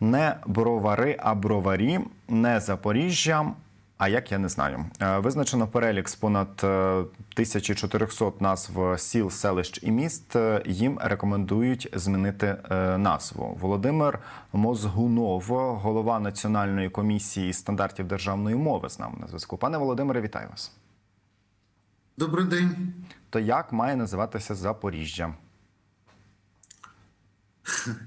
Не бровари, а броварі, не Запоріжжя. А як я не знаю, Е, визначено перелік з понад е, 1400 назв сіл, селищ і міст. Е, Їм рекомендують змінити е, назву. Володимир Мозгунов, голова Національної комісії стандартів державної мови, з нами на зв'язку. Пане Володимире, вітаю вас. Добрий день. То як має називатися Запоріжжя?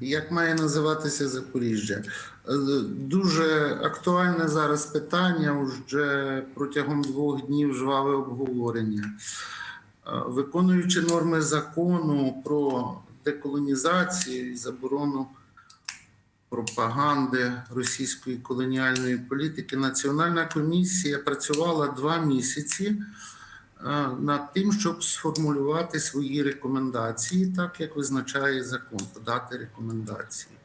Як має називатися Запоріжжя? Е, Дуже актуальне зараз питання. Вже протягом двох днів жваве обговорення. Е, Виконуючи норми закону про деколонізацію і заборону пропаганди російської колоніальної політики, Національна комісія працювала два місяці над тим, щоб сформулювати свої рекомендації, так як визначає закон, подати рекомендації.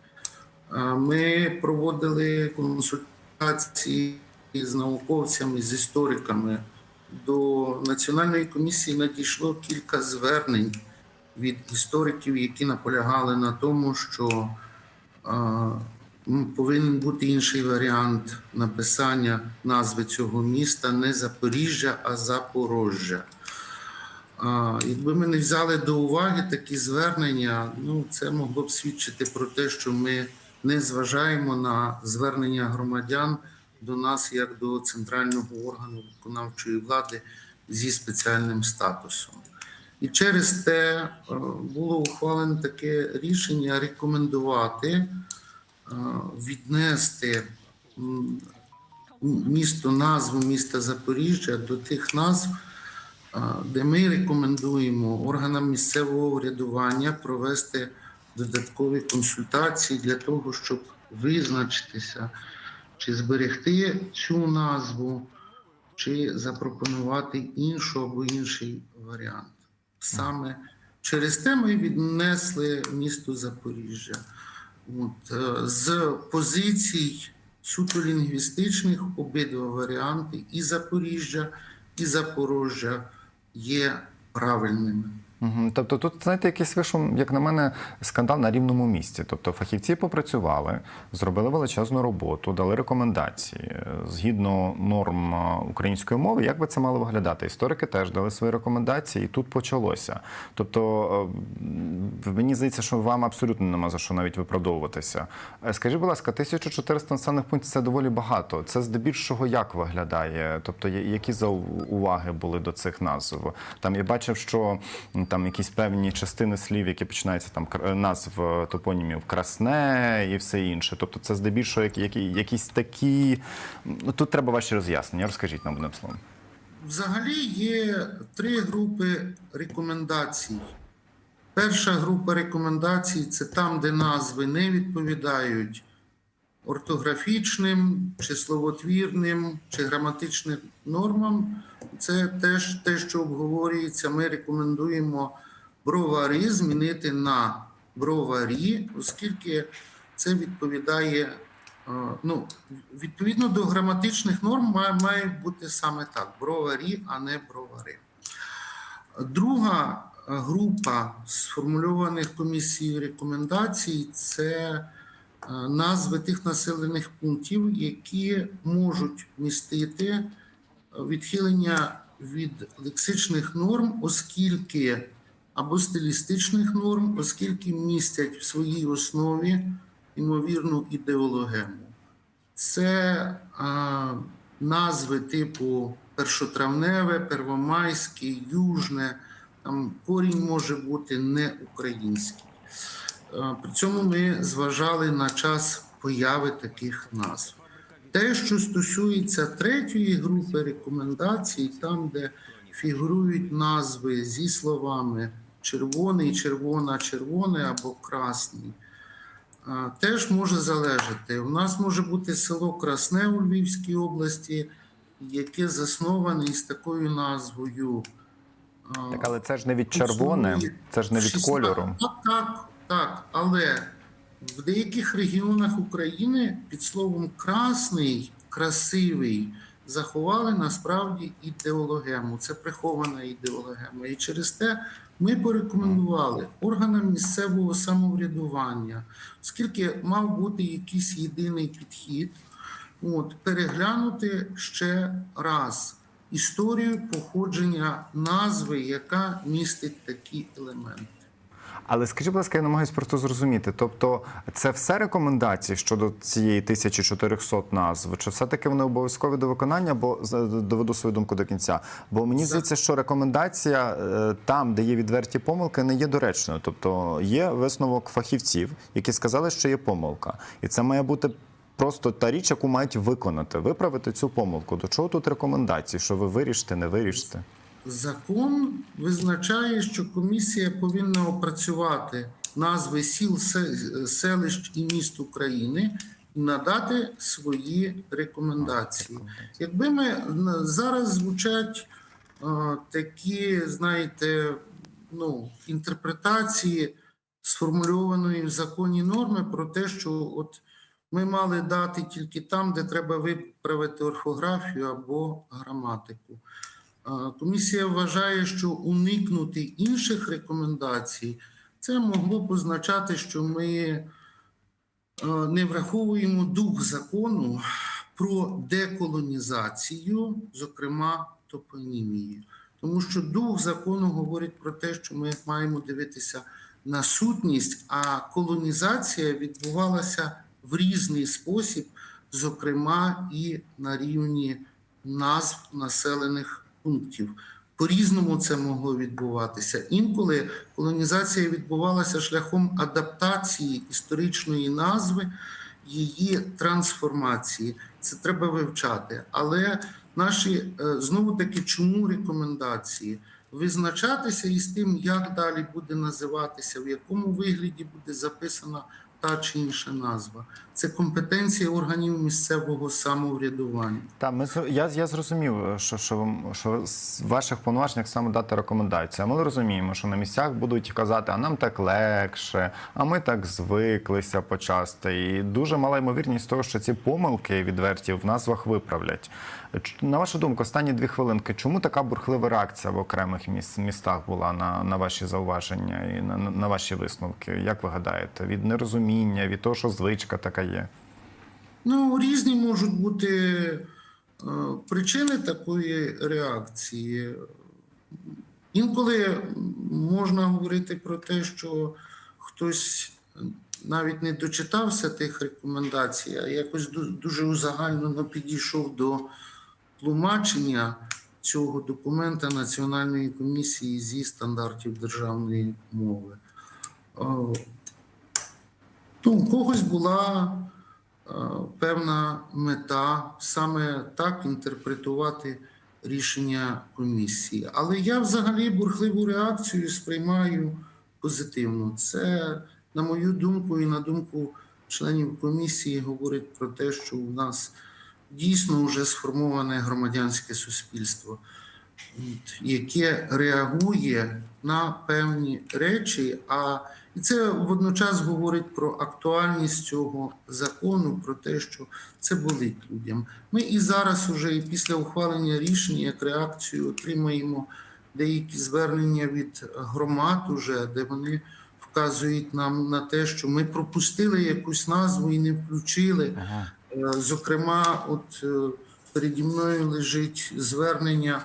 Ми проводили консультації з науковцями, з істориками. До Національної комісії надійшло кілька звернень від істориків, які наполягали на тому, що повинен бути інший варіант написання назви цього міста не Запоріжжя, а Запорожжя. Якби ми не взяли до уваги такі звернення, ну це могло б свідчити про те, що ми не зважаємо на звернення громадян до нас як до центрального органу виконавчої влади зі спеціальним статусом. І через те е, було ухвалене таке рішення рекомендувати віднести місто, назву міста Запоріжжя до тих назв, е, де ми рекомендуємо органам місцевого врядування провести додаткові консультації для того, щоб визначитися, чи зберегти цю назву, чи запропонувати іншу або інший варіант. Саме через те ми віднесли місто Запоріжжя. От, е, з позицій суто лінгвістичних обидва варіанти і Запоріжжя, і Запорожжя є правильними. Тобто тут, знаєте, якийсь вийшов, як на мене, скандал на рівному місці. Тобто фахівці попрацювали, зробили величезну роботу, дали рекомендації Е, згідно норм е, української мови. Як би це мало виглядати? Історики теж дали свої рекомендації, і тут почалося. Тобто, е, мені здається, що вам абсолютно нема за що навіть виправдовуватися. Скажіть, будь ласка, 1400 населених пунктів це доволі багато. Це здебільшого як виглядає? Тобто, які за уваги були до цих назв? Там я бачив, що там якісь певні частини слів, які починаються там назв е, топонімів красне і все інше. Тобто, це здебільшого які, якісь такі. Ну тут треба ваші роз'яснення. Розкажіть нам одним словом. Взагалі є три групи рекомендацій. Перша група рекомендацій це там, де назви не відповідають ортографічним, чи словотвірним, чи граматичним нормам. Це теж те, що обговорюється. Ми рекомендуємо бровари змінити на броварі, оскільки це відповідає. е, Ну, відповідно до граматичних норм має, має бути саме так: броварі, а не бровари. Друга е, група сформульованих комісією рекомендацій це назви тих населених пунктів, які можуть містити е, відхилення від лексичних норм, оскільки або стилістичних норм, оскільки містять в своїй основі ймовірну ідеологему. Це а, назви типу першотравневе, первомайське, южне. Там корінь може бути не український. А, При цьому ми зважали на час появи таких назв. Те, що стосується третьої групи рекомендацій, там, де фігурують назви зі словами червоний, червона, червоне або красний, теж може залежати. У нас може бути село Красне у Львівській області, яке засноване із такою назвою. Так, але це ж не від червоне, це ж не від кольору. Так, так, так. Але в деяких регіонах України під словом красний, красивий заховали насправді ідеологему. Це прихована ідеологема. І через те ми порекомендували органам місцевого самоврядування, оскільки мав бути якийсь єдиний підхід, от, переглянути ще раз історію походження назви, яка містить такі елементи. Але скажіть, будь ласка, я намагаюся просто зрозуміти. Тобто, це все рекомендації щодо цієї 1400 назв, чи все-таки вони обов'язкові до виконання, бо доведу свою думку до кінця. Бо мені здається, що рекомендація е, там, де є відверті помилки, не є доречною. Тобто є висновок фахівців, які сказали, що є помилка, і це має бути. Просто та річ, яку мають виконати, виправити цю помилку. До чого тут рекомендації? Що ви вирішите, не вирішите? Закон визначає, що комісія повинна опрацювати назви сіл, селищ і міст України і надати свої рекомендації. Якби ми зараз звучать е, такі, знаєте, ну, інтерпретації сформульованої в законі норми про те, що от ми мали дати тільки там, де треба виправити орфографію або граматику. Комісія вважає, що уникнути інших рекомендацій це могло б означати, що ми не враховуємо дух закону про деколонізацію, зокрема топонімії. Тому що дух закону говорить про те, що ми маємо дивитися на сутність, а колонізація відбувалася в різний спосіб, зокрема і на рівні назв населених пунктів. По-різному це могло відбуватися. Інколи колонізація відбувалася шляхом адаптації історичної назви, її трансформації. Це треба вивчати. Але наші знову таки, чому рекомендації? Визначатися із тим, як далі буде називатися, в якому вигляді буде записана та чи інша назва. Це компетенція органів місцевого самоврядування. Так, ми я, я зрозумів, що, що, що з ваших повноваженнях саме дати рекомендації. Ми розуміємо, що на місцях будуть казати, а нам так легше, а ми так звиклися почасти. І дуже мала ймовірність того, що ці помилки відверті в назвах виправлять. На вашу думку, останні дві хвилинки, чому така бурхлива реакція в окремих міс- містах була на, на ваші зауваження і на- на ваші висновки? Як ви гадаєте? Від нерозуміння, від того, що звичка така є? Ну, різні можуть бути е, причини такої реакції. Інколи можна говорити про те, що хтось навіть не дочитався тих рекомендацій, а якось дуже узагальнено підійшов до тлумачення цього документа Національної комісії зі стандартів державної мови. Е, Ну, у когось була е, певна мета саме так інтерпретувати рішення комісії. Але я взагалі бурхливу реакцію сприймаю позитивно. Це, на мою думку, і на думку членів комісії, говорить про те, що у нас дійсно вже сформоване громадянське суспільство, яке реагує на певні речі. А і це водночас говорить про актуальність цього закону, про те, що це болить людям. Ми і зараз, уже і після ухвалення рішення, як реакцію, отримаємо деякі звернення від громад, уже, де вони вказують нам на те, що ми пропустили якусь назву і не включили. Ага. Е, Зокрема, от е, переді мною лежить звернення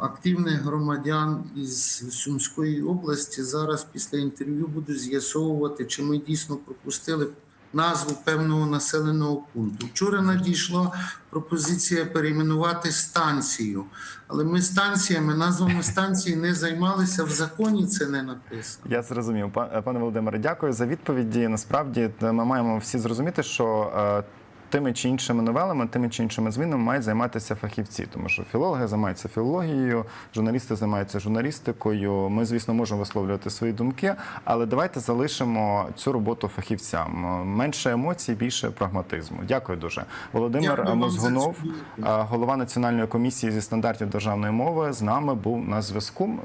активних громадян із Сумської області. Зараз після інтерв'ю буду з'ясовувати, чи ми дійсно пропустили назву певного населеного пункту. Вчора надійшла пропозиція перейменувати станцію, але ми станціями, назвами станції не займалися в законі. Це не написано. Я зрозумів, Па- пане Володимире, дякую за відповіді. Насправді ми маємо всі зрозуміти, що е, тими чи іншими новелами, тими чи іншими змінами мають займатися фахівці, тому що філологи займаються філологією, журналісти займаються журналістикою. Ми, звісно, можемо висловлювати свої думки, але давайте залишимо цю роботу фахівцям. Менше емоцій, більше прагматизму. Дякую дуже. Володимир Дякую Мозгунов, е, голова Національної комісії зі стандартів державної мови, з нами був на зв'язку.